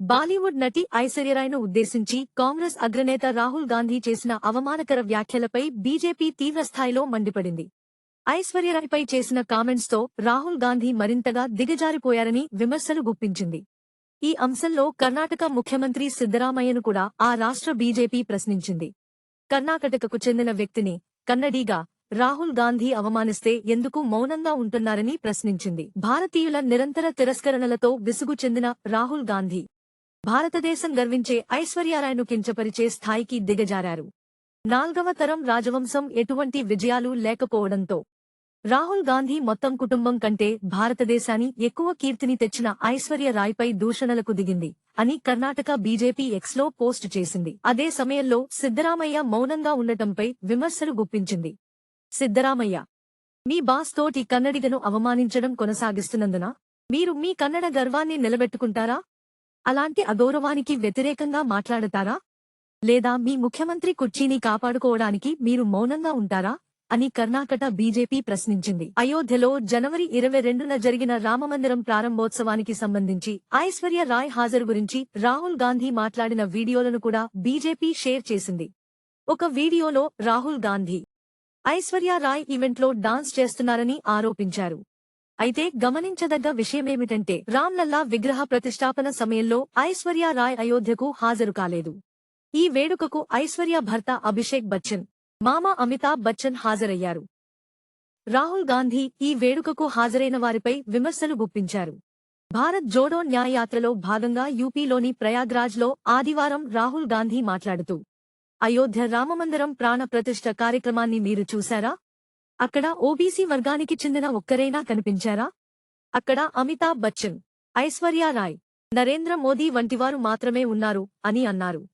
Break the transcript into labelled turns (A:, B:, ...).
A: బాలీవుడ్ నటి ఐశ్వర్యరాయ్ను ఉద్దేశించి కాంగ్రెస్ అగ్రనేత రాహుల్ గాంధీ చేసిన అవమానకర వ్యాఖ్యలపై బీజేపీ తీవ్రస్థాయిలో మండిపడింది. ఐశ్వర్యరాయ్పై చేసిన కామెంట్స్తో రాహుల్ గాంధీ మరింతగా దిగజారిపోయారని విమర్శలు గుప్పించింది. ఈ అంశంలో కర్ణాటక ముఖ్యమంత్రి సిద్దరామయ్యను కూడా ఆ రాష్ట్ర బీజేపీ ప్రశ్నించింది. కర్ణాటకకు చెందిన వ్యక్తిని కన్నడీగా రాహుల్ గాంధీ అవమానిస్తే ఎందుకు మౌనంగా ఉంటున్నారని ప్రశ్నించింది. భారతీయుల నిరంతర తిరస్కరణలతో విసుగు చెందిన రాహుల్ గాంధీ భారతదేశం గర్వించే ఐశ్వర్యారాయ్ను కించపరిచే స్థాయికి దిగజారారు. నాల్గవ తరం రాజవంశం ఎటువంటి విజయాలు లేకపోవడంతో రాహుల్ గాంధీ మొత్తం కుటుంబం కంటే భారతదేశాన్ని ఎక్కువ కీర్తిని తెచ్చిన ఐశ్వర్య రాయ్పై దూషణలకు దిగింది అని కర్ణాటక బీజేపీ ఎక్స్లో పోస్ట్ చేసింది. అదే సమయంలో సిద్దరామయ్య మౌనంగా ఉండటంపై విమర్శలు గుప్పించింది. సిద్దరామయ్య మీ బాస్ తోటి కన్నడిగను అవమానించడం కొనసాగిస్తున్నందున మీరు మీ కన్నడ గర్వాన్ని నిలబెట్టుకుంటారా? అలాంటి అగౌరవానికి వ్యతిరేకంగా మాట్లాడతారా? లేదా మీ ముఖ్యమంత్రి కుర్చీని కాపాడుకోవడానికి మీరు మౌనంగా ఉంటారా? అని కర్ణాటక బీజేపీ ప్రశ్నించింది. అయోధ్యలో జనవరి ఇరవై రెండున జరిగిన రామమందిరం ప్రారంభోత్సవానికి సంబంధించి ఐశ్వర్య రాయ్ హాజరు గురించి రాహుల్ గాంధీ మాట్లాడిన వీడియోలను కూడా బీజేపీ షేర్ చేసింది. ఒక వీడియోలో రాహుల్ గాంధీ ఐశ్వర్య రాయ్ ఈవెంట్లో డాన్స్ చేస్తున్నారని ఆరోపించారు. అయితే గమనించదగ్గ విషయమేమిటంటే రామ్లల్లా విగ్రహ ప్రతిష్టాపన సమయంలో ఐశ్వర్య రాయ్ అయోధ్యకు హాజరు కాలేదు. ఈ వేడుకకు ఐశ్వర్య భర్త అభిషేక్ బచ్చన్ మామ అమితాబ్ బచ్చన్ హాజరయ్యారు. రాహుల్ గాంధీ ఈ వేడుకకు హాజరైన వారిపై విమర్శలు గుప్పించారు. భారత్ జోడో న్యాయయాత్రలో భాగంగా యూపీలోని ప్రయాగ్రాజ్లో ఆదివారం రాహుల్ గాంధీ మాట్లాడుతూ అయోధ్య రామమందిరం ప్రాణ ప్రతిష్ఠ కార్యక్రమాన్ని మీరు చూశారా? అక్కడ ఓబీసీ వర్గానికి చెందిన ఒక్కరైనా కనిపించారా? అక్కడ అమితాబ్ బచ్చన్ ఐశ్వర్య రాయ్ నరేంద్ర మోదీ వంటివారు మాత్రమే ఉన్నారు అని అన్నారు.